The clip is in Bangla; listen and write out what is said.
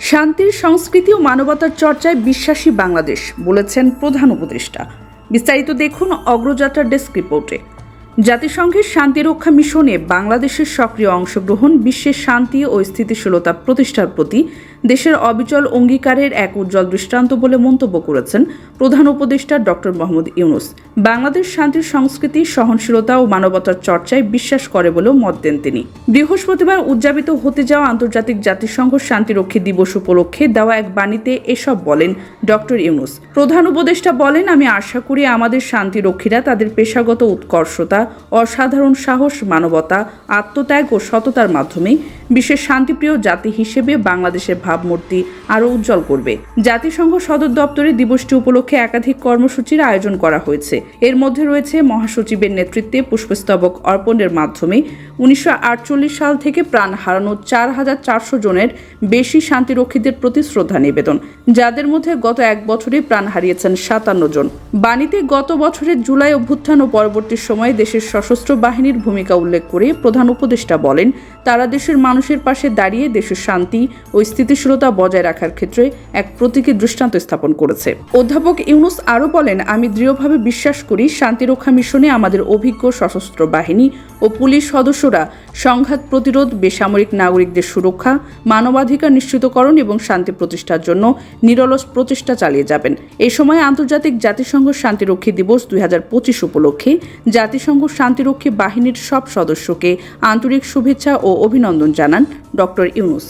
শান্তির সংস্কৃতি ও মানবতার চর্চায় বিশ্বাসী বাংলাদেশ, বলেছেন প্রধান উপদেষ্টা। বিস্তারিত দেখুন অগ্রযাত্রা ডেস্ক রিপোর্টে। জাতিসংঘের শান্তিরক্ষা মিশনে বাংলাদেশের সক্রিয় অংশগ্রহণ, বিশ্বের শান্তি ও স্থিতিশীলতা প্রতিষ্ঠার প্রতি দেশের অবিচল অঙ্গীকারের এক উজ্জ্বল দৃষ্টান্ত বলে মন্তব্য করেছেন প্রধান উপদেষ্টা ডক্টর মোহাম্মদ ইউনুস। বাংলাদেশ শান্তির সংস্কৃতি, সহনশীলতা ও মানবতার চর্চায় বিশ্বাস করে বলেও মত দেন তিনি। বৃহস্পতিবার উদযাপিত হতে যাওয়া আন্তর্জাতিক জাতিসংঘ শান্তিরক্ষী দিবস উপলক্ষে দেওয়া এক বাণীতে এসব বলেন ডক্টর ইউনুস। প্রধান উপদেষ্টা বলেন, আমি আশা করি আমাদের শান্তিরক্ষীরা তাদের পেশাগত উৎকর্ষতা অসাধারণ সাহস মানবতা আত্মত্যাগ ও সততার মাধ্যমে বিশ্বের শান্তিপ্রিয় জাতি হিসেবে বাংলাদেশের ভাবমূর্তি আরও উজ্জ্বল করবে। জাতিসংঘ সদর দপ্তরে দিবসটি উপলক্ষে একাধিক কর্মসূচির আয়োজন করা হয়েছে। এর মধ্যে রয়েছে মহাসচিবের নেতৃত্বে পুষ্পস্তবক অর্পণের মাধ্যমে উনিশশো আটচল্লিশ সাল থেকে প্রাণ হারানো চার হাজার চারশো জনের বেশি শান্তিরক্ষীদের প্রতি শ্রদ্ধা নিবেদন, যাদের মধ্যে গত এক বছরে প্রাণ হারিয়েছেন সাতান্ন জন। বাণীতে গত বছরের জুলাই অভ্যুত্থান ও পরবর্তী সময়ে দেশের সশস্ত্র বাহিনীর ভূমিকা উল্লেখ করে প্রধান উপদেষ্টা বলেন, তারা দেশের মানুষের পাশে দাঁড়িয়ে দেশের শান্তি ও স্থিতিশীলতা বজায় রাখার ক্ষেত্রে এক প্রতীকী দৃষ্টান্ত স্থাপন করেছে। অধ্যাপক ইউনুস আরও বলেন, আমি দৃঢ়ভাবে বিশ্বাস করি শান্তিরক্ষা মিশনে আমাদের অভিজ্ঞ সশস্ত্র বাহিনী ও পুলিশ সদস্যরা সংঘাত প্রতিরোধ, বেসামরিক নাগরিকদের সুরক্ষা, মানবাধিকার নিশ্চিতকরণ এবং শান্তি প্রতিষ্ঠার জন্য নিরলস প্রচেষ্টা চালিয়ে যাবেন। এই সময় আন্তর্জাতিক জাতিসংঘ শান্তিরক্ষী দিবস দুই হাজার পঁচিশ উপলক্ষে জাতিসংঘ শান্তিরক্ষী বাহিনীর সব সদস্যকে আন্তরিক শুভেচ্ছা ও অভিনন্দন জানান ডক্টর ইউনুস।